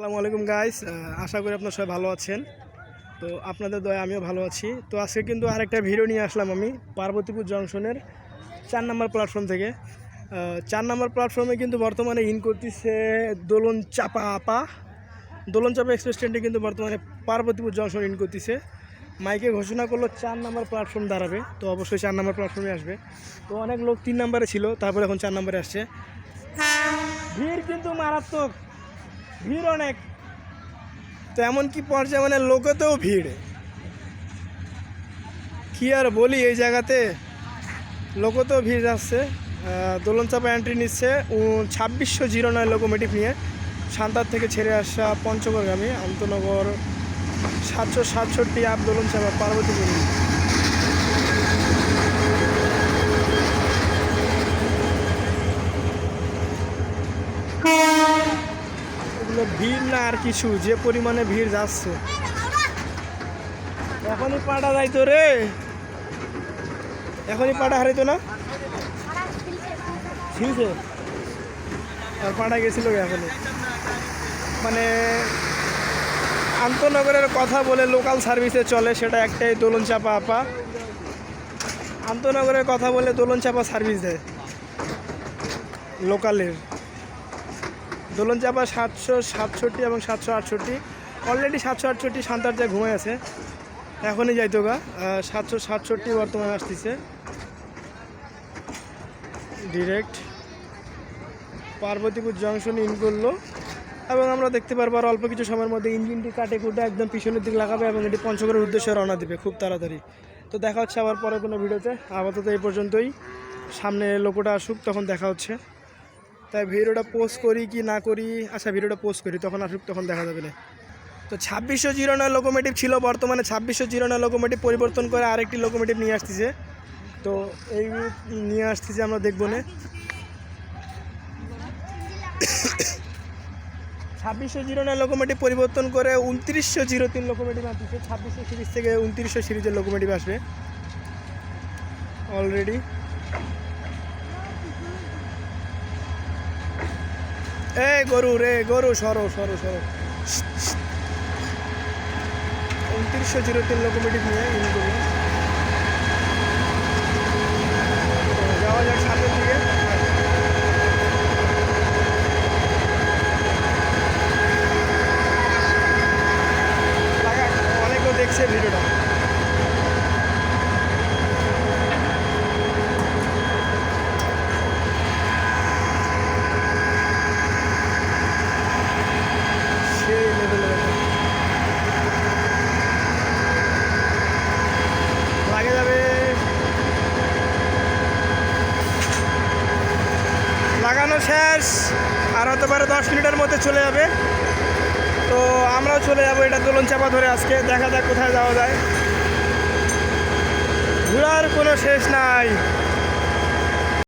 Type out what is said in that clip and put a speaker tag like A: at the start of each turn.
A: আসসালামু আলাইকুম গাইস আশা করি আপনার সবাই ভালো আছেন। তো আপনাদের দয়া আমিও ভালো আছি। তো আজকে কিন্তু আরেকটা ভিডিও নিয়ে আসলাম আমি, পার্বতীপুর জংশনের চার নম্বর প্ল্যাটফর্ম থেকে। চার নম্বর প্ল্যাটফর্মে কিন্তু বর্তমানে ইন করতেছে দোলন চাপা আপা। দোলন চাপা এক্সপ্রেস ট্রেনটি কিন্তু বর্তমানে পার্বতীপুর জংশন ইন করতেছে। মাইকে ঘোষণা করল চার নম্বর প্ল্যাটফর্ম দাঁড়াবে। তো অবশ্যই চার নম্বর প্ল্যাটফর্মে আসবে। তো অনেক লোক তিন নম্বরে ছিল, তারপরে এখন চার নম্বরে আসছে। ভিড় কিন্তু মারাত্মক। ভিড় অনেক। তো এমন কি পর্যায়ে মানে লোকেতেও ভিড়। কি আর বলি এই জায়গাতে? লোকতেও ভিড় আহ, দোলন চাপা এন্ট্রি নিচ্ছে ছাব্বিশশো জিরো নয় লোকোমেটিভ নিয়ে সান্তার থেকে ছেড়ে আসা পঞ্চগড়গামী আন্তনগর সাতশো সাতষট্টি আপ দোলন চাপা পার্বতীপুর। এগুলো ভিড় না আর কিছু, যে পরিমাণে ভিড় যাচ্ছে। এখনই পাটা যাইতো রে। এখনই পাটা হারাইতো না? ছিলছে আর পাটা গেছিল এখনই। মানে আন্তনগরের কথা বলে লোকাল সার্ভিসে চলে, সেটা একটাই দোলন চাপা আপা। আন্তনগরের কথা বলে দোলন চাপা সার্ভিস দেয়। লোকালের দোলন চাপা সাতশো সাতষট্টি এবং সাতশো আটষট্টি। অলরেডি সাতশো আটষট্টি সান্তার যায় ঘুমায় আছে। এখনই যাইতো গা সাতশো সাতষট্টি বর্তমানে আসতেছে। ডিরেক্ট পার্বতীপুর জংশন ইন করল। এবং আমরা দেখতে পারব আর অল্প কিছু সময়ের মধ্যে ইঞ্জিনটি কাটে কুটে একদম পিছনের দিকে লাগাবে এবং এটি পঞ্চগড়ের উদ্দেশ্যে রওনা দিবে খুব তাড়াতাড়ি। তো দেখা হচ্ছে আবার পরে কোনো ভিডিওতে। আপাতত এই পর্যন্তই। সামনে লোকটা আসুক, তখন দেখা হচ্ছে। তাই ভিডিওটা পোস্ট করি কি না করি? আচ্ছা ভিডিওটা পোস্ট করি, তখন আসুক তখন দেখা যাবে না। তো ছাব্বিশশো জিরো নয় লোকোমেটিভ ছিল, বর্তমানে ছাব্বিশশো জিরো নয় লোকোমেটিভ পরিবর্তন করে আরেকটি লোকোমেটিভ নিয়ে আসতেছে। তো এই নিয়ে আসতেছে আমরা দেখব না। ছাব্বিশশো জিরো নয় লোকোমেটিভ পরিবর্তন করে উনত্রিশশো জিরো তিন লোকোমেটিভ আসতেছে। ছাব্বিশশো সিরিজ থেকে উনত্রিশশো সিরিজের লোকোমেটিভ আসবে। অলরেডি এ গরু রে, গরু, সরো সরো সরো। উনত্রিশশো জিরো তিন নিয়ে ইন যাওয়া যাক সামনের দিকে। অনেকেও দেখছে ভিডিওটা। লাগে যাবে। লাগানো শেষ। আর হতে পারে দশ মিনিটের মধ্যে চলে যাবে। তো আমরাও চলে যাব এটা দোলন চাপা ধরে আজকে। দেখা যাক কোথায় যাওয়া যায়। ঘোরার কোনো শেষ নাই।